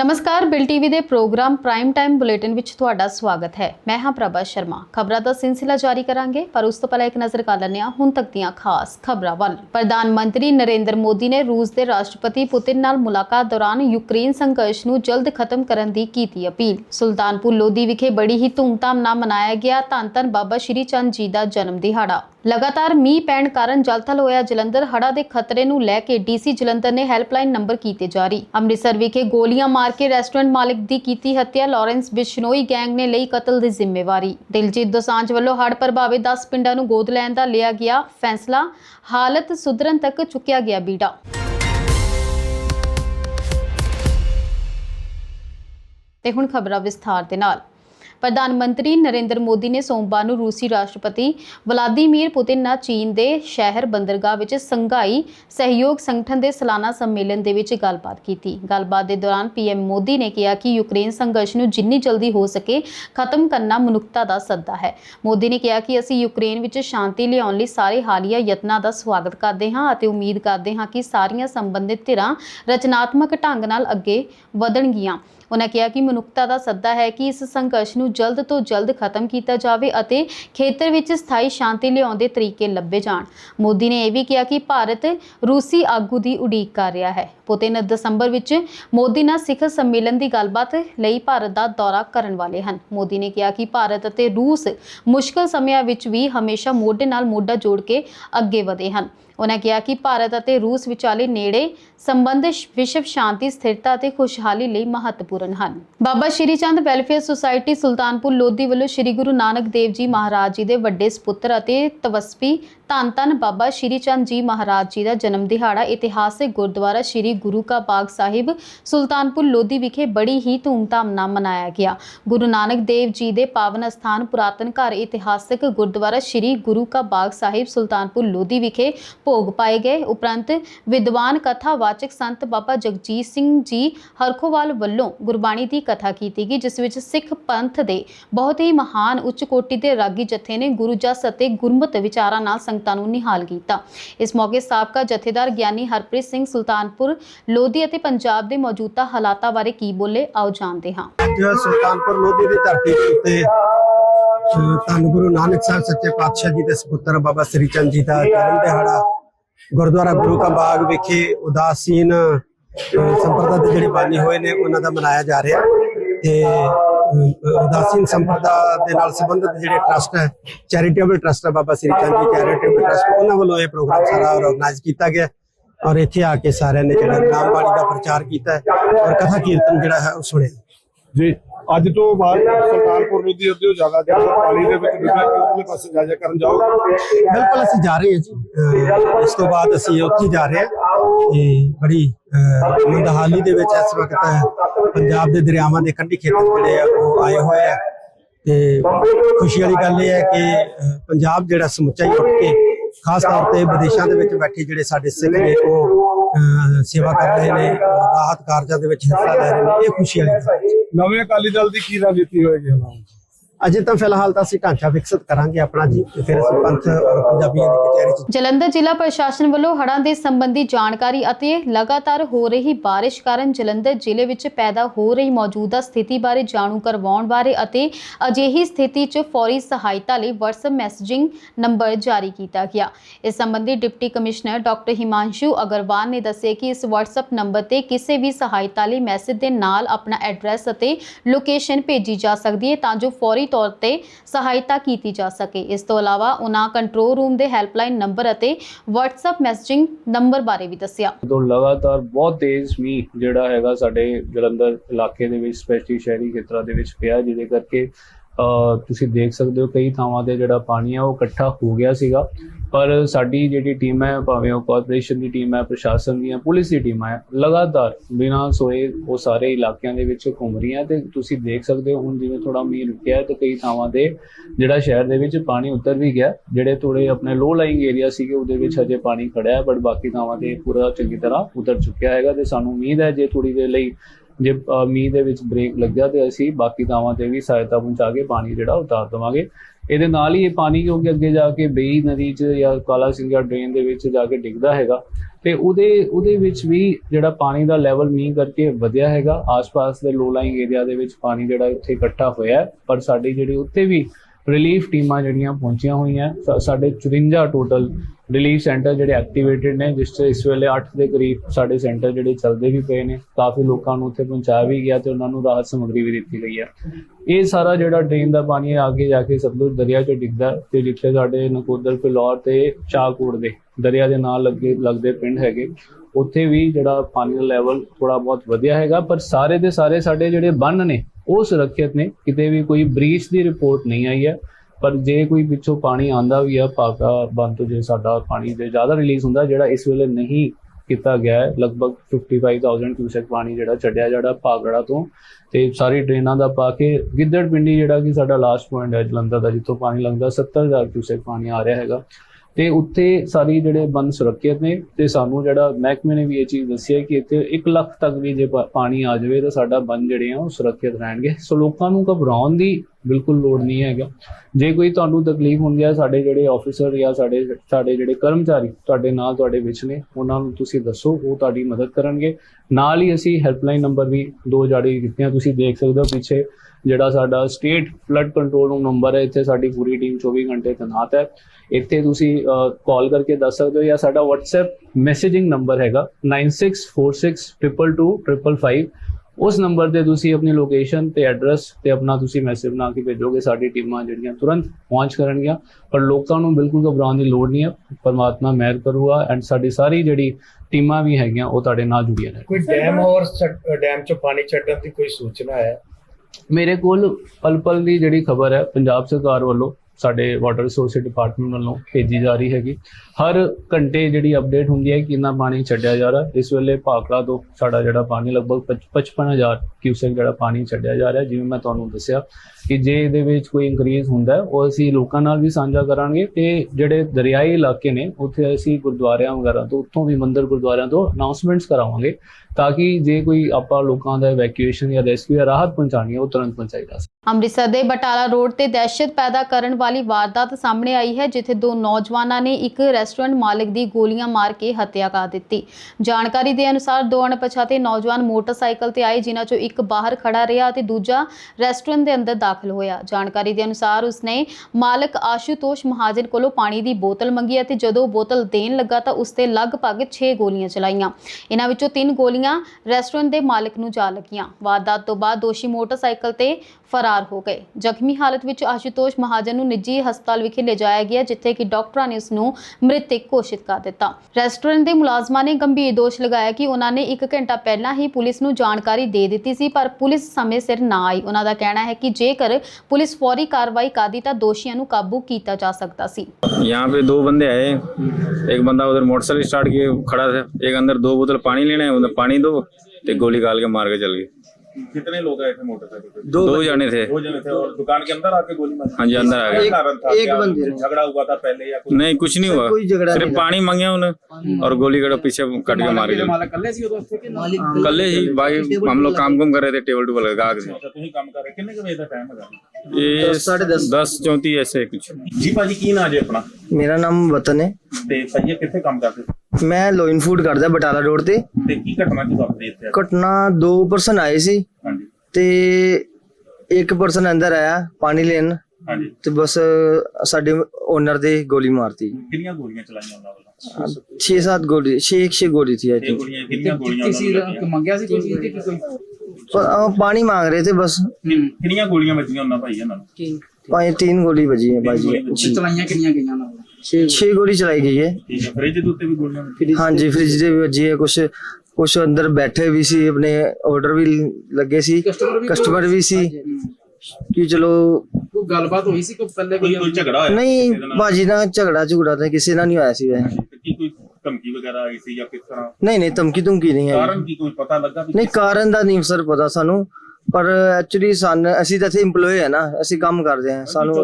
ਨਮਸਕਾਰ, ਬਿਲ ਟੀਵੀ ਦੇ ਪ੍ਰੋਗਰਾਮ ਪ੍ਰਾਈਮ ਟਾਈਮ ਬੁਲੇਟਿਨ ਵਿੱਚ ਤੁਹਾਡਾ ਸਵਾਗਤ ਹੈ। ਮੈਂ ਹਾਂ ਪ੍ਰਭਾ ਸ਼ਰਮਾ। ਖਬਰਾਂ ਦਾ ਸਿਲਸਿਲਾ ਜਾਰੀ ਕਰਾਂਗੇ, ਪਰ ਉਸ ਤੋਂ ਪਹਿਲਾਂ ਇੱਕ ਨਜ਼ਰ ਕਰ ਲੈਂਦੇ ਹਾਂ ਹੁਣ ਤੱਕ ਦੀਆਂ ਖਾਸ ਖਬਰਾਂ ਵੱਲ। ਪ੍ਰਧਾਨ ਮੰਤਰੀ ਨਰਿੰਦਰ ਮੋਦੀ ਨੇ ਰੂਸ ਦੇ ਰਾਸ਼ਟਰਪਤੀ ਪੁਤਿਨ ਨਾਲ ਮੁਲਾਕਾਤ ਦੌਰਾਨ ਯੂਕਰੇਨ ਸੰਘਰਸ਼ ਨੂੰ ਜਲਦ ਖਤਮ ਕਰਨ ਦੀ ਕੀਤੀ ਅਪੀਲ। ਸੁਲਤਾਨਪੁਰ ਲੋਧੀ ਵਿਖੇ ਬੜੀ ਹੀ ਧੂਮਧਾਮ ਨਾਲ ਮਨਾਇਆ ਗਿਆ ਧੰਨ ਧੰਨ ਬਾਬਾ ਸ਼੍ਰੀ ਚੰਦ ਜੀ ਦਾ ਜਨਮ ਦਿਹਾੜਾ। ਲਗਾਤਾਰ ਮੀਂਹ ਪੈਣ ਕਾਰਨ ਜਲਥਲ ਹੋਇਆ ਜਲੰਧਰ, ਹੜ੍ਹਾਂ ਦੇ ਖਤਰੇ ਨੂੰ ਲੈ ਕੇ ਡੀਸੀ ਜਲੰਧਰ ਨੇ ਹੈਲਪਲਾਈਨ ਨੰਬਰ ਕੀਤੇ ਜਾਰੀ। ਅੰਮ੍ਰਿਤਸਰ ਵਿਖੇ ਗੋਲੀਆਂ ਮਾਰ ਕੇ ਰੈਸਟੋਰੈਂਟ ਮਾਲਕ ਦੀ ਕੀਤੀ ਹੱਤਿਆ, ਲਾਰੈਂਸ ਬਿਸ਼ਨੋਈ ਗੈਂਗ ਨੇ ਲਈ ਕਤਲ ਦੀ ਜ਼ਿੰਮੇਵਾਰੀ। ਦਿਲਜੀਤ ਦੋਸਾਂਝ ਵੱਲੋਂ ਹੜ ਪ੍ਰਭਾਵਿਤ 10 ਪਿੰਡਾਂ ਨੂੰ ਗੋਦ ਲੈਣ ਦਾ ਲਿਆ ਗਿਆ ਫੈਸਲਾ। ਹਾਲਤ ਸੁਧਰਨ ਤੱਕ ਚੁੱਕਿਆ ਗਿਆ ਬੀੜਾ। ਤੇ ਹੁਣ ਖਬਰਾਂ ਵਿਸਥਾਰ ਦੇ ਨਾਲ। ਪ੍ਰਧਾਨ ਮੰਤਰੀ ਨਰਿੰਦਰ ਮੋਦੀ ਨੇ ਸੋਮਵਾਰ ਨੂੰ ਰੂਸੀ ਰਾਸ਼ਟਰਪਤੀ ਵਲਾਦੀਮੀਰ ਪੁਤਿਨ ਨਾਲ ਚੀਨ ਦੇ ਸ਼ਹਿਰ ਬੰਦਰਗਾਹ ਵਿੱਚ ਸੰਘਾਈ ਸਹਿਯੋਗ ਸੰਗਠਨ ਦੇ ਸਾਲਾਨਾ ਸੰਮੇਲਨ ਦੇ ਵਿੱਚ ਗੱਲਬਾਤ ਕੀਤੀ। ਗੱਲਬਾਤ ਦੇ ਦੌਰਾਨ ਪੀਐਮ ਮੋਦੀ ਨੇ ਕਿਹਾ ਕਿ ਯੂਕਰੇਨ ਸੰਘਰਸ਼ ਨੂੰ ਜਿੰਨੀ ਜਲਦੀ ਹੋ ਸਕੇ ਖਤਮ ਕਰਨਾ ਮਨੁੱਖਤਾ ਦਾ ਸੱਦਾ ਹੈ। ਮੋਦੀ ਨੇ ਕਿਹਾ ਕਿ ਅਸੀਂ ਯੂਕਰੇਨ ਵਿੱਚ ਸ਼ਾਂਤੀ ਲਿਆਉਣ ਲਈ ਸਾਰੇ ਹਾਲੀਆ ਯਤਨਾਂ ਦਾ ਸਵਾਗਤ ਕਰਦੇ ਹਾਂ ਅਤੇ ਉਮੀਦ ਕਰਦੇ ਹਾਂ ਕਿ ਸਾਰੀਆਂ ਸੰਬੰਧਿਤ ਧਿਰਾਂ ਰਚਨਾਤਮਕ ਢੰਗ ਨਾਲ ਅੱਗੇ ਵਧਣਗੀਆਂ। ਉਹਨਾਂ ਕਿਹਾ ਕਿ ਮਨੁੱਖਤਾ ਦਾ ਸੱਦਾ ਹੈ ਕਿ ਇਸ ਸੰਘਰਸ਼ ਨੂੰ ਜਲਦ ਤੋਂ ਜਲਦ ਖਤਮ ਕੀਤਾ ਜਾਵੇ ਅਤੇ ਖੇਤਰ ਵਿੱਚ ਸਥਾਈ ਸ਼ਾਂਤੀ ਲਿਆਉਣ ਦੇ ਤਰੀਕੇ ਲੱਭੇ ਜਾਣ। ਮੋਦੀ ਨੇ ਇਹ ਵੀ ਕਿਹਾ ਕਿ ਭਾਰਤ ਰੂਸੀ ਆਗੂ ਦੀ ਉਡੀਕ ਕਰ ਰਿਹਾ ਹੈ। ਪੁਤਿਨ ਦਸੰਬਰ ਵਿੱਚ ਮੋਦੀ ਨਾਲ ਸਿਖਰ ਸੰਮੇਲਨ ਦੀ ਗੱਲਬਾਤ ਲਈ ਭਾਰਤ ਦਾ ਦੌਰਾ ਕਰਨ ਵਾਲੇ ਹਨ। ਮੋਦੀ ਨੇ ਕਿਹਾ ਕਿ ਭਾਰਤ ਅਤੇ ਰੂਸ ਮੁਸ਼ਕਲ ਸਮਿਆਂ ਵਿੱਚ ਵੀ ਹਮੇਸ਼ਾ ਮੋਢੇ ਨਾਲ ਮੋਢਾ ਜੋੜ ਕੇ ਅੱਗੇ ਵਧੇ ਹਨ। ਉਹਨਾਂ ਕਿਹਾ ਕਿ ਭਾਰਤ ਅਤੇ ਰੂਸ ਵਿਚਾਲੇ ਨੇੜੇ ਸੰਬੰਧ ਵਿਸ਼ਵ ਸ਼ਾਂਤੀ, ਸਥਿਰਤਾ ਅਤੇ ਖੁਸ਼ਹਾਲੀ ਲਈ ਮਹੱਤਵਪੂਰਨ ਹਨ। ਬਾਬਾ ਸ਼੍ਰੀ ਚੰਦ ਵੈਲਫੇਅਰ ਸੁਸਾਇਟੀ ਸੁਲਤਾਨਪੁਰ ਲੋਧੀ ਵੱਲੋਂ ਸ਼੍ਰੀ ਗੁਰੂ ਨਾਨਕ ਦੇਵ ਜੀ ਮਹਾਰਾਜ ਜੀ ਦੇ ਵੱਡੇ ਸੁਪੁੱਤਰ ਅਤੇ ਤਵਸਵੀ ਧੰਨ ਧੰਨ ਬਾਬਾ ਸ਼੍ਰੀ ਚੰਦ ਜੀ ਮਹਾਰਾਜ ਜੀ ਦਾ ਜਨਮ ਦਿਹਾੜਾ ਇਤਿਹਾਸਕ ਗੁਰਦੁਆਰਾ ਸ਼੍ਰੀ ਗੁਰੂ ਕਾ ਬਾਗ ਸਾਹਿਬ, ਸੁਲਤਾਨਪੁਰ ਲੋਧੀ ਵਿਖੇ ਬੜੀ ਹੀ ਧੂਮਧਾਮ ਨਾਲ ਮਨਾਇਆ ਗਿਆ। ਗੁਰੂ ਨਾਨਕ ਦੇਵ ਜੀ ਦੇ ਪਾਵਨ ਸਥਾਨ, ਪੁਰਾਤਨ ਘਰ ਇਤਿਹਾਸਕ ਗੁਰਦੁਆਰਾ ਸ਼੍ਰੀ ਗੁਰੂ ਕਾ ਬਾਗ ਸਾਹਿਬ, ਸੁਲਤਾਨਪੁਰ ਲੋਧੀ ਵਿਖੇ ਭੋਗ ਪਾਏ ਗਏ। ਉਪਰੰਤ ਵਿਦਵਾਨ ਕਥਾਵਾਚਕ ਸੰਤ ਬਾਬਾ ਜਗਜੀਤ ਸਿੰਘ ਜੀ ਹਰਖੋਵਾਲ ਵੱਲੋਂ ਗੁਰਬਾਣੀ ਦੀ ਕਥਾ ਕੀਤੀ ਗਈ, ਜਿਸ ਵਿੱਚ ਸਿੱਖ ਪੰਥ ਦੇ ਬਹੁਤ ਹੀ ਮਹਾਨ ਉੱਚ ਕੋਟੀ ਦੇ ਰਾਗੀ ਜਥੇ ਨੇ ਗੁਰੂ ਜਸ ਅਤੇ ਗੁਰਮਤ ਵਿਚਾਰਾਂ ਨਾਲ ਸੰਗਤਾਂ ਨੂੰ ਨਿਹਾਲ ਕੀਤਾ। ਇਸ ਮੌਕੇ ਸਾਬਕਾ ਜਥੇਦਾਰ ਗਿਆਨੀ ਹਰਪ੍ਰੀਤ ਸਿੰਘ ਸੁਲਤਾਨਪੁਰ, ਲੋਧੀ ਅਤੇ ਪੰਜਾਬ ਦੇ ਮੌਜੂਦਾ ਹਾਲਾਤਾਂ ਬਾਰੇ ਕੀ ਬੋਲੇ, ਆਓ ਜਾਣਦੇ ਹਾਂ। ਸੁਲਤਾਨਪੁਰ ਲੋਧੀ ਦੀ ਧਰਤੀ ਦੇ ਉੱਤੇ ਧੰਨ ਗੁਰੂ ਨਾਨਕ ਸਾਹਿਬ ਸੱਚੇ ਪਾਤਸ਼ਾਹ ਜੀ ਦੇ ਸੁਪੁੱਤਰ ਬਾਬਾ ਸ੍ਰੀ ਚੰਦ ਜੀ ਦਾ ਜਨਮ ਦਿਹਾੜਾ ਗੁਰਦੁਆਰਾ ਗੁਰੂ ਕਾ ਬਾਗ ਵਿਖੇ ਉਦਾਸੀਨ ਸੰਪਰਦਾ ਦੇ ਜਿਹੜੇ ਬਾਨੀ ਹੋਏ ਨੇ, ਉਹਨਾਂ ਦਾ ਮਨਾਇਆ ਜਾ ਰਿਹਾ। ਤੇ ਉਦਾਸੀਨ ਸੰਪਰਦਾ ਦੇ ਨਾਲ ਸੰਬੰਧਿਤ ਜਿਹੜੇ ਟਰਸਟ ਹੈ, ਚੈਰੀਟੇਬਲ ਟਰਸਟ ਹੈ ਬਾਬਾ ਸ੍ਰੀ ਚੰਦ ਜੀ, ਚੈਰੀਟੇਬਲ ਟਰਸਟ, ਉਹਨਾਂ ਵੱਲੋਂ ਇਹ ਪ੍ਰੋਗਰਾਮ ਸਾਰਾ ਆਰਗੇਨਾਈਜ਼ ਕੀਤਾ ਗਿਆ। ਔਰ ਇੱਥੇ ਆ ਕੇ ਸਾਰਿਆਂ ਨੇ ਜਿਹੜਾ ਨਾਮ ਬਾਣੀ ਦਾ ਪ੍ਰਚਾਰ ਕੀਤਾ ਔਰ ਕਥਾ ਕੀਰਤਨ ਜਿਹੜਾ ਹੈ, ਉਹ ਸੁਣਿਆ। ਜੀ ਅੱਜ ਤੋਂ ਬਾਅਦ ਸੁਲਤਾਨਪੁਰ ਲੋਧੀ ਉਦਯੋਗ ਜਾਗਾ ਜਿਹੜਾ ਪਾਣੀ ਦੇ ਵਿੱਚ ਡੁੱਬਿਆ ਕਿ ਉਧਰਲੇ ਪਾਸੇ ਜਾ ਜਾ ਕਰਨ ਜਾਓ। ਬਿਲਕੁਲ ਅਸੀਂ ਜਾ ਰਹੇ ਹਾਂ ਜੀ। ਇਸ ਤੋਂ ਬਾਅਦ ਅਸੀਂ ਉੱਥੇ ਜਾ ਰਹੇ ਹਾਂ। ਤੇ ਬੜੀ ਮੰਦਹਾਲੀ ਦੇ ਵਿੱਚ ਇਸ ਵਕਤ ਪੰਜਾਬ ਦੇ ਦਰਿਆਵਾਂ ਦੇ ਕੰਢੀ ਖੇਤਰ ਜਿਹੜੇ ਆ, ਉਹ ਆਏ ਹੋਏ ਆ। ਤੇ ਖੁਸ਼ੀ ਵਾਲੀ ਗੱਲ ਇਹ ਹੈ ਕਿ ਪੰਜਾਬ ਜਿਹੜਾ ਸਮੁੱਚਾ ਹੀ ਉੱਠ ਕੇ ਖਾਸ ਤੌਰ ਤੇ ਵਿਦੇਸ਼ਾਂ ਦੇ ਵਿੱਚ ਬੈਠੇ ਜਿਹੜੇ ਸਾਡੇ ਸਿੱਖ ਨੇ, ਉਹ ਸੇਵਾ ਕਰ ਰਹੇ ਨੇ ਰਾਹਤ ਕਾਰਜਾਂ ਦੇ ਵਿੱਚ ਹਿੱਸਾ ਲੈ ਰਹੇ ਨੇ, ਇਹ ਖੁਸ਼ੀ ਵਾਲੀ ਗੱਲ ਹੈ। ਨਵੇਂ ਅਕਾਲੀ ਦਲ ਦੀ ਕੀ ਰਣਨੀਤੀ ਹੋਏਗੀ ਹੁਣ? ਅਜੇ ਤਾਂ ਫਿਲਹਾਲ ਤਾਂ ਅਸੀਂ ਢਾਂਚਾ ਵਿਕਸਿਤ ਕਰਾਂਗੇ ਆਪਣਾ ਜੀ ਤੇ ਫਿਰ ਅਸੀਂ ਪੰਥ ਔਰ ਪੰਜਾਬੀਆਂ ਦੀ ਕਚਹਿਰੀ 'ਚ ਜਲੰਧਰ ਜ਼ਿਲ੍ਹਾ ਪ੍ਰਸ਼ਾਸਨ ਵੱਲੋਂ ਹੜ੍ਹਾਂ ਦੇ ਸੰਬੰਧੀ ਜਾਣਕਾਰੀ ਅਤੇ ਲਗਾਤਾਰ ਹੋ ਰਹੀ ਬਾਰਿਸ਼ ਕਾਰਨ ਜਲੰਧਰ ਜ਼ਿਲ੍ਹੇ ਵਿੱਚ ਪੈਦਾ ਹੋ ਰਹੀ ਮੌਜੂਦਾ ਸਥਿਤੀ ਬਾਰੇ ਜਾਣੂ ਕਰਵਾਉਣ ਬਾਰੇ ਅਤੇ ਅਜਿਹੀ ਸਥਿਤੀ 'ਚ ਫੌਰੀ ਸਹਾਇਤਾ ਲਈ WhatsApp ਮੈਸੇਜਿੰਗ ਨੰਬਰ ਜਾਰੀ ਕੀਤਾ ਗਿਆ। ਇਸ ਸੰਬੰਧੀ deputy commissioner doctor Himanshu Agarwal ਨੇ ਦੱਸਿਆ ਕਿ ਇਸ WhatsApp ਨੰਬਰ ਤੇ ਕਿਸੇ ਵੀ ਸਹਾਇਤਾ ਲਈ ਮੈਸੇਜ ਦੇ ਨਾਲ ਆਪਣਾ ਐਡਰੈਸ ਅਤੇ ਲੋਕੇਸ਼ਨ ਭੇਜੀ ਜਾ ਸਕਦੀ ਹੈ ਤਾਂ ਜੋ ਫੌਰੀ ਤੌਰ ਤੇ ਸਹਾਇਤਾ ਕੀਤੀ ਜਾ ਸਕੇ। ਇਸ ਤੋਂ ਇਲਾਵਾ ਉਹਨਾਂ ਕੰਟਰੋਲ ਰੂਮ ਦੇ ਹੈਲਪਲਾਈਨ ਨੰਬਰ ਅਤੇ WhatsApp ਮੈਸੇਜਿੰਗ ਨੰਬਰ ਬਾਰੇ ਵੀ ਦੱਸਿਆ। ਤੋਂ ਲਗਾਤਾਰ ਬਹੁਤ ਤੇਜ਼ ਮੀਂਹ ਜਿਹੜਾ ਹੈਗਾ ਸਾਡੇ ਜਲੰਧਰ ਇਲਾਕੇ ਦੇ ਵਿੱਚ, ਸਪੈਸ਼ਲੀ ਸ਼ਹਿਰੀ ਖੇਤਰਾਂ ਦੇ ਵਿੱਚ ਪਿਆ, ਜਿਹਦੇ ਕਰਕੇ ਤੁਸੀਂ ਦੇਖ ਸਕਦੇ ਹੋ ਕਈ ਥਾਵਾਂ ਤੇ ਜਿਹੜਾ ਪਾਣੀ ਆ ਉਹ ਇਕੱਠਾ ਹੋ ਗਿਆ ਸੀਗਾ। ਪਰ ਸਾਡੀ ਜਿਹੜੀ ਟੀਮ ਹੈ, ਭਾਵੇਂ ਉਹ ਕਾਰਪੋਰੇਸ਼ਨ ਦੀ ਟੀਮ ਹੈ, ਪ੍ਰਸ਼ਾਸਨ ਦੀਆਂ ਪੁਲਿਸ ਦੀ ਟੀਮਾਂ ਹੈ, ਲਗਾਤਾਰ ਬਿਨਾਂ ਸੋਏ ਉਹ ਸਾਰੇ ਇਲਾਕਿਆਂ ਦੇ ਵਿੱਚ ਘੁੰਮ ਰਹੀਆਂ ਤੇ ਤੁਸੀਂ ਦੇਖ ਸਕਦੇ ਹੋ, ਹੁਣ ਜਿਵੇਂ ਥੋੜਾ ਮੀਂਹ ਰੁਕਿਆ ਹੈ ਤੇ ਕਈ ਥਾਵਾਂ ਤੇ ਜਿਹੜਾ ਸ਼ਹਿਰ ਦੇ ਵਿੱਚ ਪਾਣੀ ਉਤਰ ਵੀ ਗਿਆ, ਜਿਹੜੇ ਥੋੜੇ ਆਪਣੇ ਲੋ ਲਾਈਂਗ ਏਰੀਆ ਸੀਗੇ, ਉਹਦੇ ਵਿੱਚ ਹਜੇ ਪਾਣੀ ਖੜਿਆ ਹੈ ਬਟ ਬਾਕੀ ਥਾਵਾਂ ਤੇ ਪੂਰਾ ਚੰਗੀ ਤਰ੍ਹਾਂ ਉਤਰ ਚੁੱਕਿਆ ਹੈਗਾ ਤੇ ਸਾਨੂੰ ਉਮੀਦ ਹੈ ਜੇ ਥੋੜੀ ਦੇਰ ਲਈ ਜੇ ਮੀਂਹ ਦੇ ਵਿੱਚ ਬ੍ਰੇਕ ਲੱਗਿਆ ਤੇ ਅਸੀਂ ਬਾਕੀ ਥਾਵਾਂ ਤੇ ਵੀ ਸਹਾਇਤਾ ਪਹੁੰਚਾ ਕੇ ਪਾਣੀ ਜਿਹੜਾ ਉਤਾਰ ਦੇਵਾਂਗੇ। ਇਹਦੇ ਨਾਲ ਹੀ ਇਹ ਪਾਣੀ ਕਿਉਂਕਿ ਅੱਗੇ ਜਾ ਕੇ ਬੇਈ ਨਦੀ 'ਚ ਜਾਂ ਕਾਲਾ ਸਿੰਘਾ ਡਰੇਨ ਦੇ ਵਿੱਚ ਜਾ ਕੇ ਡਿੱਗਦਾ ਹੈਗਾ ਤੇ ਉਹਦੇ ਉਹਦੇ ਵਿੱਚ ਵੀ ਜਿਹੜਾ ਪਾਣੀ ਦਾ ਲੈਵਲ ਮੀਂਹ ਕਰਕੇ ਵਧਿਆ ਹੈਗਾ। ਆਸ-ਪਾਸ ਦੇ ਲੋ ਲਾਈਂਗ ਏਰੀਆ ਦੇ ਵਿੱਚ ਪਾਣੀ ਜਿਹੜਾ ਉੱਥੇ ਇਕੱਠਾ ਹੋਇਆ ਪਰ ਸਾਡੀ ਜਿਹੜੀ ਉੱਥੇ ਵੀ ਰਿਲੀਫ ਟੀਮਾਂ ਜਿਹੜੀਆਂ ਪਹੁੰਚੀਆਂ ਹੋਈਆਂ, ਸਾ- ਸਾਡੇ 54 ਟੋਟਲ ਰਿਲੀਫ ਸੈਂਟਰ ਜਿਹੜੇ ਐਕਟੀਵੇਟਿਡ ਨੇ, ਜਿਸ 'ਚ ਇਸ ਵੇਲੇ 8 ਦੇ ਕਰੀਬ ਸਾਡੇ ਸੈਂਟਰ ਜਿਹੜੇ ਚੱਲਦੇ ਵੀ ਪਏ ਨੇ, ਕਾਫੀ ਲੋਕਾਂ ਨੂੰ ਉੱਥੇ ਪਹੁੰਚਾਇਆ ਵੀ ਗਿਆ ਤੇ ਉਹਨਾਂ ਨੂੰ ਰਾਹਤ ਸਮੱਗਰੀ ਵੀ ਦਿੱਤੀ ਗਈ ਹੈ ਇਹ ਸਾਰਾ ਜਿਹੜਾ ਡਰੇਨ ਦਾ ਪਾਣੀ ਹੈ ਕੇ ਜਾ ਕੇ ਸਤਲੁਜ ਦਰਿਆ 'ਚ ਡਿੱਗਦਾ ਹੈ ਤੇ ਜਿੱਥੇ ਸਾਡੇ ਨਕੋਦਰ ਫਿਲੌਰ ਤੇ ਸ਼ਾਹਕੋਟ ਦੇ ਦਰਿਆ ਦੇ ਨਾਲ ਲੱਗੇ, ਲੱਗਦੇ ਪਿੰਡ ਹੈਗੇ, ਉੱਥੇ ਵੀ ਜਿਹੜਾ ਪਾਣੀ ਦਾ ਲੈਵਲ ਥੋੜਾ ਬਹੁਤ ਵਧਿਆ ਹੈਗਾ, ਪਰ ਸਾਰੇ ਦੇ ਸਾਰੇ ਸਾਡੇ ਜਿਹੜੇ ਬੰਨ ਨੇ, ਉਹ ਸੁਰੱਖਿਅਤ ਨੇ। ਕਿਤੇ ਵੀ ਕੋਈ ਬ੍ਰੀਚ ਦੀ ਰਿਪੋਰਟ ਨਹੀਂ ਆਈ ਹੈ। ਪਰ ਜੇ ਕੋਈ ਪਿੱਛੋਂ ਪਾਣੀ ਆਂਦਾ ਵੀ ਆ ਪਾਕਾ ਬੰਦ ਤੋਂ ਜੇ ਸਾਡਾ ਪਾਣੀ ਦੇ ਜ਼ਿਆਦਾ ਰਿਲੀਜ਼ ਹੁੰਦਾ, ਜਿਹੜਾ ਇਸ ਵੇਲੇ ਨਹੀਂ ਕੀਤਾ ਗਿਆ ਹੈ, ਲਗਭਗ 55000 ਕਿਊਸੈਕ ਪਾਣੀ ਜਿਹੜਾ ਛੱਡਿਆ ਜਿਹੜਾ ਪਾਗੜਾ ਤੋਂ। ਤੇ ਸਾਰੀ ਡਰੇਨਾਂ ਦਾ ਪਾ ਕੇ ਗਿੱਦੜ ਪਿੰਡੀ ਜਿਹੜਾ ਕਿ ਸਾਡਾ ਲਾਸਟ ਪੁਆਇੰਟ ਹੈ, ਜਲੰਧਰ ਦਾ, ਜਿੱਥੋਂ ਪਾਣੀ ਲੰਘਦਾ 70000 ਕਿਊਸੈਕ ਪਾਣੀ ਆ ਰਿਹਾ ਹੈਗਾ। ਤੇ ਉੱਥੇ ਸਾਰੀ ਜਿਹੜੇ ਬੰਦ ਸੁਰੱਖਿਅਤ ਨੇ ਤੇ ਸਾਨੂੰ ਜਿਹੜਾ ਮਹਿਕਮੇ ਨੇ ਵੀ ਇਹ ਚੀਜ਼ ਦੱਸੀ ਹੈ ਕਿ ਇੱਥੇ 1 ਲੱਖ ਤੱਕ ਵੀ ਜੇ ਪਾ- ਪਾਣੀ ਆ ਜਾਵੇ ਤਾਂ ਸਾਡਾ ਬੰਦ ਜਿਹੜੇ ਆ ਉਹ ਸੁਰੱਖਿਅਤ ਰਹਿਣਗੇ। ਸੋ ਲੋਕਾਂ ਨੂੰ ਘਬਰਾਉਣ ਦੀ ਬਿਲਕੁਲ ਲੋੜ ਨਹੀਂ ਹੈਗਾ। ਜੇ ਕੋਈ ਤੁਹਾਨੂੰ ਤਕਲੀਫ ਹੁੰਦੀ ਹੈ, ਸਾਡੇ ਜਿਹੜੇ ਆਫੀਸਰ ਜਾਂ ਸਾਡੇ ਸਾਡੇ ਜਿਹੜੇ ਕਰਮਚਾਰੀ ਤੁਹਾਡੇ ਨਾਲ ਤੁਹਾਡੇ ਵਿੱਚ ਨੇ, ਉਹਨਾਂ ਨੂੰ ਤੁਸੀਂ ਦੱਸੋ, ਉਹ ਤੁਹਾਡੀ ਮਦਦ ਕਰਨਗੇ। ਨਾਲ ਹੀ ਅਸੀਂ ਹੈਲਪਲਾਈਨ ਨੰਬਰ ਵੀ ਦੋ ਜਾਰੀ ਕੀਤੀਆਂ, ਤੁਸੀਂ ਦੇਖ ਸਕਦੇ ਹੋ ਪਿੱਛੇ, ਜਿਹੜਾ ਸਾਡਾ state flood control room number ਹੈ, ਇੱਥੇ ਸਾਡੀ ਪੂਰੀ ਟੀਮ 24 ਘੰਟੇ ਤੈਨਾਤ ਹੈ। ਇੱਥੇ ਤੁਸੀਂ ਕਾਲ ਕਰਕੇ ਦੱਸ ਸਕਦੇ ਹੋ ਜਾਂ ਸਾਡਾ WhatsApp ਮੈਸੇਜਿੰਗ ਨੰਬਰ ਹੈਗਾ 9646222555 ਉਸ ਨੰਬਰ ਤੇ ਤੁਸੀਂ ਆਪਣੀ ਲੋਕੇਸ਼ਨ ਤੇ ਐਡਰੈਸ ਤੇ ਆਪਣਾ ਤੁਸੀਂ ਮੈਸੇਜ ਬਣਾ ਕੇ ਭੇਜੋਗੇ ਸਾਡੀ ਟੀਮਾਂ ਜਿਹੜੀਆਂ ਤੁਰੰਤ ਪਹੁੰਚ ਕਰਨਗੀਆਂ। ਪਰ ਲੋਕਾਂ ਨੂੰ ਬਿਲਕੁਲ ਘਬਰਾਉਣ ਦੀ ਲੋੜ ਨਹੀਂ ਹੈ ਪਰਮਾਤਮਾ ਮਿਹਰ ਕਰੂਗਾ ਐਂਡ ਸਾਡੀ ਸਾਰੀ ਜਿਹੜੀ ਟੀਮਾਂ ਵੀ ਹੈਗੀਆਂ ਉਹ ਤੁਹਾਡੇ ਨਾਲ ਜੁੜੀਆਂ ਨੇ ਕੋਈ ਡੈਮ ਔਰ ਡੈਮ ਚੋਂ ਪਾਣੀ ਛੱਡਣ ਦੀ ਕੋਈ ਸੂਚਨਾ ਹੈ? ਮੇਰੇ ਕੋਲ ਪਲ ਪਲ ਦੀ ਜਿਹੜੀ ਖਬਰ ਹੈ ਪੰਜਾਬ ਸਰਕਾਰ ਵੱਲੋਂ ਸਾਡੇ ਵਾਟਰ ਰਿਸੋਰਸ ਡਿਪਾਰਟਮੈਂਟ ਵੱਲੋਂ ਭੇਜੀ ਜਾ ਰਹੀ ਹੈਗੀ। ਹਰ ਘੰਟੇ ਜਿਹੜੀ ਅਪਡੇਟ ਹੁੰਦੀ ਹੈ ਕਿ ਕਿੰਨਾ ਪਾਣੀ ਛੱਡਿਆ ਜਾ ਰਿਹਾ। ਇਸ ਵੇਲੇ ਭਾਖੜਾ ਤੋਂ ਸਾਡਾ ਜਿਹੜਾ ਪਾਣੀ ਲਗਭਗ ਪਚ- 55000 ਕਿਊਸੈਕ ਜਿਹੜਾ ਪਾਣੀ ਛੱਡਿਆ ਜਾ ਰਿਹਾ, ਜਿਵੇਂ ਮੈਂ ਤੁਹਾਨੂੰ ਦੱਸਿਆ। ਕਿ ਜੇ ਇਹਦੇ ਵਿੱਚ ਕੋਈ ਇਨਕਰੀਜ਼ ਹੁੰਦਾ ਉਹ ਅਸੀਂ ਲੋਕਾਂ ਨਾਲ ਵੀ ਸਾਂਝਾ ਕਰਾਂਗੇ ਤੇ ਜਿਹੜੇ ਦਰਿਆਈ ਇਲਾਕੇ ਨੇ, ਉੱਥੇ ਅਸੀਂ ਗੁਰਦੁਆਰਿਆਂ ਵਗੈਰਾ ਤੋਂ, ਉੱਥੋਂ ਵੀ ਮੰਦਿਰ ਗੁਰਦੁਆਰਿਆਂ ਤੋਂ ਅਨਾਉਂਸਮੈਂਟਸ ਕਰਾਵਾਂਗੇ ਤਾਂ ਕਿ ਜੇ ਕੋਈ ਆਪਾਂ ਲੋਕਾਂ ਦਾ ਇਵੈਕੂਏਸ਼ਨ ਜਾਂ ਰੈਸਕਿਊ ਜਾਂ ਰਾਹਤ ਪਹੁੰਚਾਣੀ ਹੈ, ਉਹ ਤੁਰੰਤ ਪਹੁੰਚਾਈ ਜਾ ਸਕੇ। ਅੰਮ੍ਰਿਤਸਰ ਦੇ ਬਟਾਲਾ ਰੋਡ ਤੇ ਦਹਿਸ਼ਤ ਪੈਦਾ ਕਰਨ ਵਾਲੀ ਵਾਰਦਾਤ ਸਾਹਮਣੇ ਆਈ ਹੈ, ਜਿੱਥੇ ਦੋ ਨੌਜਵਾਨਾਂ ਨੇ ਇੱਕ ਰੈਸਟੋਰੈਂਟ ਮਾਲਕ ਦੀ ਗੋਲੀਆਂ ਮਾਰ ਕੇ ਹੱਤਿਆ ਕਰ ਦਿੱਤੀ। ਜਾਣਕਾਰੀ ਦੇ ਅਨੁਸਾਰ ਦੋ ਅਣਪਛਾਤੇ ਨੌਜਵਾਨ ਮੋਟਰਸਾਈਕਲ ਤੇ ਆਏ, ਜਿਨ੍ਹਾਂ ਚੋਂ ਇੱਕ ਬਾਹਰ ਖੜਾ ਰਿਹਾ ਅਤੇ ਦੂਜਾ ਰੈਸਟੋਰੈਂਟ ਦੇ ਅੰਦਰ ਦਾਖਲ ਹੋਇਆ। ਜਾਣਕਾਰੀ ਦੇ ਅਨੁਸਾਰ ਉਸਨੇ ਮਾਲਕ ਆਸ਼ੂਤੋਸ਼ ਮਹਾਜਨ ਕੋਲੋਂ ਪਾਣੀ ਦੀ ਬੋਤਲ ਮੰਗੀ ਅਤੇ ਜਦੋਂ ਬੋਤਲ ਦੇਣ ਲੱਗਾ ਤਾਂ ਉਸ ਤੇ ਲਗਭਗ 6 ਗੋਲੀਆਂ ਚਲਾਈਆਂ। ਇਹਨਾਂ ਵਿੱਚੋਂ ਤਿੰਨ ਗੋਲੀਆਂ ਰੈਸਟੋਰੈਂਟ ਦੇ ਮਾਲਕ ਨੂੰ ਜਾ ਲੱਗੀਆਂ। ਵਾਰਦਾਤ ਤੋਂ ਬਾਅਦ ਦੋਸ਼ੀ ਮੋਟਰਸਾਈਕਲ ਤੇ ਫਰਾਰ ਹੋ ਗਏ। ਜ਼ਖਮੀ ਹਾਲਤ ਵਿੱਚ ਆਸ਼ੂਤੋਸ਼ ਮਹਾਜਨ ਨੂੰ ਨਿੱਜੀ ਹਸਪਤਾਲ ਵਿਖੇ ਲਿਜਾਇਆ ਗਿਆ, ਜਿੱਥੇ ਕਿ ਡਾਕਟਰਾਂ ਨੇ ਉਸ ਨੂੰ ਮ੍ਰਿਤਕ ਘੋਸ਼ਿਤ ਕਰ ਦਿੱਤਾ। ਰੈਸਟੋਰੈਂਟ ਦੇ ਮੁਲਾਜ਼ਮਾਂ ਨੇ ਗੰਭੀਰ ਦੋਸ਼ ਲਗਾਇਆ ਕਿ ਉਹਨਾਂ ਨੇ 1 ਘੰਟਾ ਪਹਿਲਾਂ ਹੀ ਪੁਲਿਸ ਨੂੰ ਜਾਣਕਾਰੀ ਦੇ ਦਿੱਤੀ ਸੀ, ਪਰ ਪੁਲਿਸ ਸਮੇਂ ਸਿਰ ਨਾ ਆਈ। ਉਹਨਾਂ ਦਾ ਕਹਿਣਾ ਹੈ ਕਿ ਜੇ ਜੇਕਰ ਪੁਲਿਸ ਫੌਰੀ ਕਾਰਵਾਈ ਕਰਦੀ ਤਾਂ ਦੋਸ਼ੀਆਂ ਨੂੰ ਕਾਬੂ ਕੀਤਾ ਜਾ ਸਕਦਾ ਸੀ यहाँ पे दो बंदे आए एक बंदा उधर मोटरसाइकिल स्टार्ट किए खड़ा था एक अंदर दो बोतल पानी लेने हैं, उधर पानी दो एक गोली काल के मार के चल गए कितने लोग आए थे मोटरसाइकिल पे दो जने थे दो जने थे और दुकान के अंदर आके गोली मारी हाँ जी अंदर आ गए कारण था एक बंदे झगड़ा हुआ था पहले या कुछ नहीं कुछ नहीं हुआ सिर्फ पानी मांगे उन्होंने और गोली कड़ा पीछे कट के मार गया कल ही भाई हम लोग काम कुम कर रहे थे टेबल टूबल गाग से काम कर रहे कितने का टाइम ਇਹ 10 10:34 ਐਸੇ ਕੁਝ ਜੀ ਭਾਜੀ ਕੀ ਨਾਮ ਜੀ ਆਪਣਾ? ਮੇਰਾ ਨਾਮ ਵਤਨ ਹੈ। ਤੇ ਭਾਜੀ ਇਹ ਕਿੱਥੇ ਕੰਮ ਕਰਦੇ? ਹੋ? ਮੈਂ ਲੋਇਨ ਫੂਡ ਕਰਦਾ ਬਟਾਲਾ ਰੋਡ ਤੇ। ਤੇ ਕੀ ਘਟਨਾ ਕੀ ਵਾਪਰੀ ਇੱਥੇ? ਅੱਜ? ਘਟਨਾ ਦੋ ਪਰਸਨ ਆਏ ਸੀ। ਹਾਂਜੀ। ਤੇ ਇੱਕ ਪਰਸਨ ਅੰਦਰ ਆਇਆ ਪਾਣੀ ਲੈਣ। ਹਾਂਜੀ। ਤੇ ਬਸ ਸਾਡੇ ਓਨਰ ਦੇ ਗੋਲੀ ਮਾਰਤੀ। ਕਿੰਨੀਆਂ ਗੋਲੀਆਂ ਚਲਾਈਆਂ ਉਹਨਾਂ ਵੱਲੋਂ? 6-7 ਗੋਲੀ 6-6 ਗੋਲੀ ਸੀ ਆਈ ਤੇ ਥਿੰਕ ਗੋਲੀਆਂ ਕਿੰਨੀਆਂ ਗੋਲੀਆਂ ਉਹਨਾਂ ਕਿਸੇ ਨੂੰ ਮੰਗਿਆ ਸੀ ਕੋਈ? ਕਿ ਕੋਈ ਉਹ ਪਾਣੀ ਮੰਗ ਰਹੇ ਤੇ ਬਸ। ਕਿੰਨੀਆਂ ਗੋਲੀਆਂ ਵੱਜੀਆਂ ਉਹਨਾਂ ਭਾਈ ਇਹਨਾਂ ਨੂੰ? ਭਾਈ ਤਿੰਨ ਗੋਲੀ ਵੱਜੀ ਹੈ ਭਾਈ ਜੀ। ਕਿੰਨੀਆਂ ਗਈਆਂ ਨਾਲ 6 ਗੋਲੀ। ਚਲਾਈ ਗਈ ਹੈ। ਫ੍ਰਿਜ ਦੇ ਉੱਤੇ ਵੀ ਗੋਲੀਆਂ ਵੱਜੀ ਹਾਂਜੀ ਫ੍ਰਿਜ ਦੇ ਵੀ ਵੱਜੀ ਹੈ। ਕੁਝ ਕੁਝ ਅੰਦਰ ਬੈਠੇ ਵੀ ਸੀ ਆਪਣੇ ਆਰਡਰ ਵੀ ਲੱਗੇ ਸੀ। ਕਸਟਮਰ ਵੀ ਸੀ। ਕਿ ਚਲੋ ਕੋਈ ਗੱਲਬਾਤ ਹੋਈ ਸੀ ਕੋਈ ਪਹਿਲੇ ਕੋਈ ਝਗੜਾ ਹੋਇਆ ਨਹੀਂ ਬਾਜੀ ਨਾਲ? ਝਗੜਾ ਝੁਗੜਾ ਤਾਂ ਕਿਸੇ ਨਾਲ ਨਹੀਂ ਹੋਇਆ ਸੀ ਵੈਸੇ। ਧਮਕੀ ਵਗੈਰਾ ਆਈ ਸੀ ਜਾਂ ਕਿਸ ਤਰ੍ਹਾਂ? ਨਹੀਂ ਨਹੀਂ ਧਮਕੀ ਧਮਕੀ ਨਹੀਂ ਹੈ ਕਾਰਨ ਕੀ ਕੋਈ ਪਤਾ ਲੱਗਾ ਵੀ ਨਹੀਂ ਕਾਰਨ ਦਾ ਨਹੀਂ ਸਰ ਪਤਾ ਸਾਨੂੰ ਪਰ ਐਕਚੁਅਲੀ ਸਨ ਅਸੀਂ ਤਾਂ ਇੱਥੇ EMPLOYE ਹੈ ਨਾ ਅਸੀਂ ਕੰਮ ਕਰਦੇ ਹਾਂ ਸਾਨੂੰ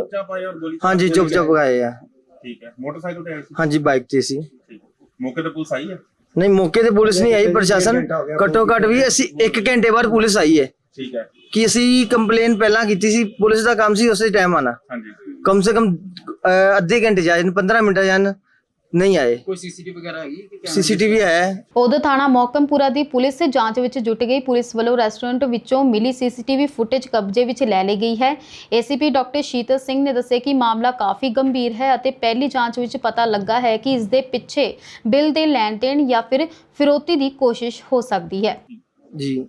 ਹਾਂਜੀ ਚੁੱਪ ਚੁੱਪ ਗਏ ਆ। ਠੀਕ ਹੈ ਮੋਟਰਸਾਈਕਲ ਤੇ ਆਏ ਸੀ? ਹਾਂਜੀ ਬਾਈਕ ਤੇ ਸੀ। ਠੀਕ ਹੈ। ਮੌਕੇ ਤੇ ਪੁਲਿਸ ਆਈ ਹੈ? ਨਹੀਂ ਮੌਕੇ ਤੇ ਪੁਲਿਸ ਨਹੀਂ ਆਈ ਪ੍ਰਸ਼ਾਸਨ ਘੱਟੋ ਘੱਟ ਵੀ ਅਸੀਂ 1 ਘੰਟੇ ਬਾਅਦ ਪੁਲਿਸ ਆਈ ਹੈ। ਠੀਕ ਹੈ। ਕਿ ਅਸੀਂ ਕੰਪਲੇਨ ਪਹਿਲਾਂ ਕੀਤੀ ਸੀ ਪੁਲਿਸ ਦਾ ਕੰਮ ਸੀ ਉਸੇ ਟਾਈਮ ਆਣਾ ਹਾਂਜੀ। ਕਮ ਸੇ ਕਮ ਅੱਧੇ ਘੰਟੇ ਜਾਣ 15 ਮਿੰਟ ਜਾਣ ਨਹੀਂ ਆਏ। ਕੋਈ ਸੀਸੀਟੀਵੀ ਵਗੈਰਾ ਹੈਗੀ ਕਿ camera? ਸੀਸੀਟੀਵੀ ਹੈ। ਉਧਰ ਥਾਣਾ ਮੌਕਮਪੁਰਾ ਦੀ ਪੁਲਿਸ ਜਾਂਚ ਵਿੱਚ ਜੁਟ ਗਈ। ਪੁਲਿਸ ਵੱਲੋਂ ਰੈਸਟੋਰੈਂਟ ਵਿੱਚੋਂ ਮਿਲੀ ਸੀਸੀਟੀਵੀ ਫੁਟੇਜ ਕਬਜ਼ੇ ਵਿੱਚ ਲੈ ਲਈ ਗਈ ਹੈ। ਏਸੀਪੀ ਡਾਕਟਰ ਸ਼ੀਤਲ ਸਿੰਘ ਨੇ ਦੱਸਿਆ ਕਿ ਮਾਮਲਾ ਕਾਫੀ ਗੰਭੀਰ ਹੈ ਅਤੇ ਪਹਿਲੀ ਜਾਂਚ ਵਿੱਚ ਪਤਾ ਲੱਗਾ ਹੈ ਕਿ ਇਸ ਦੇ ਪਿੱਛੇ ਬਿੱਲ ਦੇ ਲੈਣ ਦੇਣ ਜਾਂ ਫਿਰ ਫਿਰੋਤੀ ਦੀ ਕੋਸ਼ਿਸ਼ ਹੋ ਸਕਦੀ ਹੈ। ਜੀ।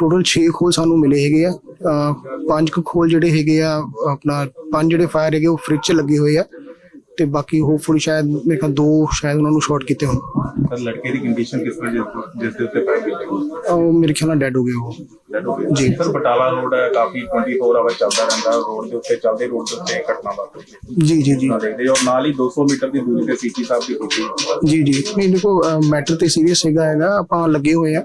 ਟੋਟਲ 6 ਖੋਲ ਸਾਨੂੰ ਮਿਲੇ ਹੈਗੇ ਆ। ਪੰਜ ਕੁ ਖੋਲ ਜਿਹੜੇ ਹੈਗੇ ਆ ਆਪਣਾ ਪੰਜ ਜਿਹੜੇ ਫਾਇਰ ਹੈਗੇ ਉਹ ਫ੍ਰਿਜ 'ਚ ਲੱਗੇ ਹੋਏ ਆ। ਤੇ ਬਾਕੀ ਹੋਪਫੁਲੀ ਸ਼ਾਇਦ ਮੇਰੇ ਖਿਆਲ ਦੋ ਸ਼ਾਇਦ ਉਹਨਾਂ ਨੂੰ ਸ਼ਾਰਟ ਕੀਤੇ ਹੋਣ। ਸਰ ਲੜਕੇ ਦੀ ਕੰਡੀਸ਼ਨ ਕਿਸ ਤਰ੍ਹਾਂ ਜਿਸ- ਦੇ ਉੱਤੇ ਫਾਇਰ ਕੀਤੇ ਉਹ ਮੇਰੇ ਖਿਆਲ ਨਾਲ ਡੈਡ ਹੋ ਗਏ ਉਹ। ਜੀ। ਸਰ ਬਟਾਲਾ ਰੋਡ ਹੈ ਕਾਫੀ 24 ਆਵਰ ਚੱਲਦਾ ਰਹਿੰਦਾ ਰੋਡ ਦੇ ਉੱਤੇ ਚੱਲਦੇ ਰੋਡ ਦੇ ਉੱਤੇ ਘਟਨਾ ਵਾਪਰੀ। ਹੈ ਜੀ ਜੀ। ਜੀ ਦੇਖਦੇ ਹੋ ਨਾਲ ਹੀ 200 ਮੀਟਰ ਦੀ ਦੂਰੀ ਤੇ ਸੀਪੀ ਸਾਹਿਬ ਦੀ ਕੋਠੀ ਜੀ ਜੀ। ਨਹੀਂ ਦੇਖੋ ਮੈਟਰ ਤੇ ਸੀਰੀਅਸ ਹੈਗਾ ਹੈਗਾ ਆਪਾਂ ਲੱਗੇ ਹੋਏ ਆ।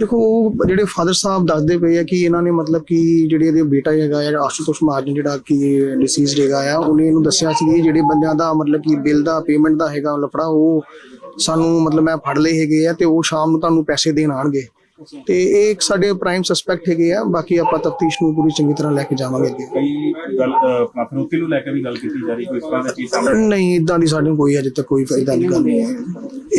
ਦੇਖੋ, ਉਹ ਜਿਹੜੇ ਫਾਦਰ ਸਾਹਿਬ ਦੱਸਦੇ ਪਏ ਆ ਕਿ ਇਹਨਾਂ ਨੇ ਮਤਲਬ ਕਿ ਜਿਹੜੇ ਇਹਦੇ ਬੇਟਾ ਹੈਗਾ ਆ ਆਸ਼ੂਤੋਸ਼ ਮਹਾਜਨ ਜਿਹੜਾ ਕਿ ਡਿਸੀਜ਼ ਹੈਗਾ ਆ, ਉਹਨੇ ਇਹਨੂੰ ਦੱਸਿਆ ਸੀ ਕਿ ਜਿਹੜੇ ਬੰਦਿਆਂ ਦਾ ਮਤਲਬ ਕਿ ਬਿੱਲ ਦਾ ਪੇਮੈਂਟ ਦਾ ਹੈਗਾ ਲਫੜਾ, ਉਹ ਸਾਨੂੰ ਮਤਲਬ ਮੈਂ ਫੜ ਲਏ ਹੈਗੇ ਆ ਤੇ ਉਹ ਸ਼ਾਮ ਨੂੰ ਤੁਹਾਨੂੰ ਪੈਸੇ ਦੇਣ ਆਣਗੇ ਤੇ ਇਹ ਇੱਕ ਸਾਡੇ ਪ੍ਰਾਈਮ ਸਸਪੈਕਟ ਹੈਗੇ ਆ ਬਾਕੀ ਆਪਾਂ ਤਫਤੀਸ਼ ਨੂੰ ਪੂਰੀ ਚੰਗੀ ਤਰ੍ਹਾਂ ਲੈ ਕੇ ਜਾਵਾਂਗੇ ਅੱਗੇ। ਕਈ ਗੱਲ ਆਪਣਾ ਫਿਰੋਤੀ ਨੂੰ ਲੈ ਕੇ ਵੀ ਗੱਲ ਕੀਤੀ ਜਾ ਰਹੀ ਕੋਈ ਇਸ ਤਰ੍ਹਾਂ ਦੀ ਚੀਜ਼ ਸਾਹਮਣੇ? ਨਹੀਂ ਇਦਾਂ ਦੀ ਸਾਡੇ ਕੋਈ ਅਜੇ ਤੱਕ ਕੋਈ ਫਾਇਦਾ ਨਹੀਂ ਨਹੀਂ ਹੈ।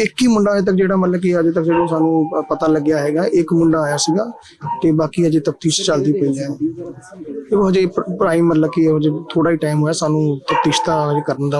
ਇੱਕ ਹੀ ਮੁੰਡਾ ਅਜੇ ਤੱਕ ਜਿਹੜਾ ਮਤਲਬ ਕਿ ਅਜੇ ਤੱਕ ਜਿਹੜਾ ਸਾਨੂੰ ਪਤਾ ਲੱਗਿਆ ਹੈਗਾ ਇੱਕ ਮੁੰਡਾ ਆਇਆ ਸੀਗਾ ਤੇ ਬਾਕੀ ਅਜੇ ਤਫਤੀਸ਼ ਚੱਲਦੀ ਪਈ ਹੈ। ਇਹ ਹਜੇ ਪ੍ਰਾਈਮ ਮਤਲਬ ਕਿ ਹਜੇ ਥੋੜਾ ਹੀ ਟਾਈਮ ਹੋਇਆ, ਸਾਨੂੰ ਤਫਤੀਸ਼ ਦਾ ਕਰਨ ਦਾ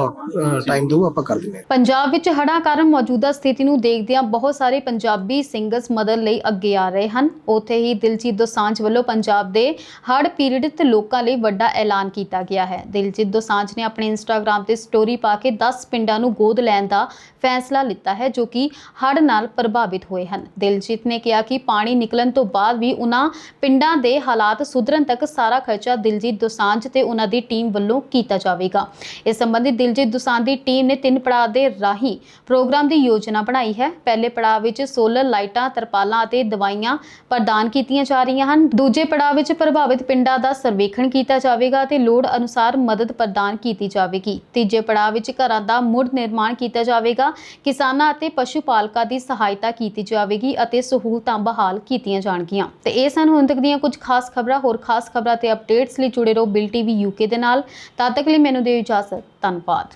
ਟਾਈਮ ਦਿਓ ਆਪਾਂ ਕਰ ਦਿੰਦੇ ਪੰਜਾਬ ਵਿੱਚ ਹੜ੍ਹਾਂ ਕਾਰਨ ਮੌਜੂਦਾ ਸਥਿਤੀ ਨੂੰ ਦੇਖਦਿਆਂ ਬਹੁਤ ਸਾਰੇ ਪੰਜਾਬੀ ਸਿੰਗਰਸ ਮਦਦ ਲਈ ਅੱਗੇ ਆ ਰਹੇ ਹਨ। ਉੱਥੇ ਹੀ ਦਿਲਜੀਤ ਦੋਸਾਂਝ ਵੱਲੋਂ ਪੰਜਾਬ ਦੇ ਹੜ੍ਹ ਪੀੜਿਤ ਲੋਕਾਂ ਲਈ ਵੱਡਾ ਐਲਾਨ ਕੀਤਾ ਗਿਆ ਹੈ। ਦਿਲਜੀਤ ਦੋਸਾਂਝ ਨੇ ਆਪਣੇ ਇੰਸਟਾਗ੍ਰam ਤੇ ਸਟੋਰੀ ਪਾ ਕੇ 10 ਪਿੰਡਾਂ ਨੂੰ ਗੋਦ ਲੈਣ ਦਾ ਫੈਸਲਾ ਲਿੱਤਾ ਹੈ, ਜੋ ਕਿ ਹੜ੍ਹ ਨਾਲ ਪ੍ਰਭਾਵਿਤ ਹੋਏ ਹਨ। ਦਿਲਜੀਤ ਨੇ ਕਿਹਾ ਕਿ ਪਾਣੀ ਨਿਕਲਣ ਤੋਂ ਬਾਅਦ ਵੀ ਉਹਨਾਂ ਪਿੰਡਾਂ ਦੇ ਹਾਲਾਤ ਸੁਧਰਨ ਤੱਕ ਸਾਰਾ ਖਰਚਾ ਦਿਲਜੀਤ ਦੋਸਾਂਝ ਤੇ ਉਹਨਾਂ ਦੀ ਟੀਮ ਵੱਲੋਂ ਕੀਤਾ ਜਾਵੇਗਾ। ਇਸ ਸੰਬੰਧੀ ਦਿਲਜੀਤ ਦੋਸਾਂਝ ਦੀ ਟੀਮ ਨੇ ਤਿੰਨ ਪੜਾਅ ਦੇ ਰਾਹੀਂ ਪ੍ਰੋਗਰਾਮ ਦੀ ਯੋਜਨਾ ਬਣਾਈ ਹੈ। ਪਹਿਲੇ ਪੜਾਅ ਵਿੱਚ ਸੋਲਰ ਲਾਈਟਾਂ, ਤਰਪਾਲਾਂ ਅਤੇ ਦਵਾਈਆਂ ਪ੍ਰਦਾਨ ਕੀਤੀਆਂ ਜਾ ਰਹੀਆਂ ਹਨ। ਦੂਜੇ ਪੜਾਅ ਵਿੱਚ ਪ੍ਰਭਾਵਿਤ ਪਿੰਡਾਂ ਦਾ ਸਰਵੇਖਣ ਕੀਤਾ ਜਾਵੇਗਾ ਅਤੇ ਲੋੜ ਅਨੁਸਾਰ ਮਦਦ ਪ੍ਰਦਾਨ ਕੀਤੀ ਜਾਵੇਗੀ। ਤੀਜੇ ਪੜਾਅ ਵਿੱਚ ਘਰਾਂ ਦਾ ਮੁੜ ਨਿਰਮਾਣ ਕੀਤਾ ਜਾਵੇਗਾ। ਕਿਸਾਨਾਂ ਅਤੇ ਪਸ਼ੂ ਪਾਲਕਾਂ ਦੀ ਸਹਾਇਤਾ ਕੀਤੀ ਜਾਵੇਗੀ ਅਤੇ ਸਹੂਲਤਾਂ ਬਹਾਲ ਕੀਤੀਆਂ ਜਾਣਗੀਆਂ। ਤੇ ਇਹ ਸਨ ਹੁਣ ਤੱਕ ਦੀਆਂ ਕੁਝ ਖਾਸ ਖਬਰਾਂ। ਹੋਰ ਖਾਸ ਖਬਰਾਂ ਤੇ ਅਪਡੇਟਸ ਲਈ ਜੁੜੇ ਰਹੋ ਬਿਲ ਟੀਵੀ ਯੂਕੇ ਦੇ ਨਾਲ। ਤਦ ਤੱਕ ਲਈ ਮੈਨੂੰ ਦਿਓ ਇਜਾਜ਼ਤ। ਧੰਨਵਾਦ।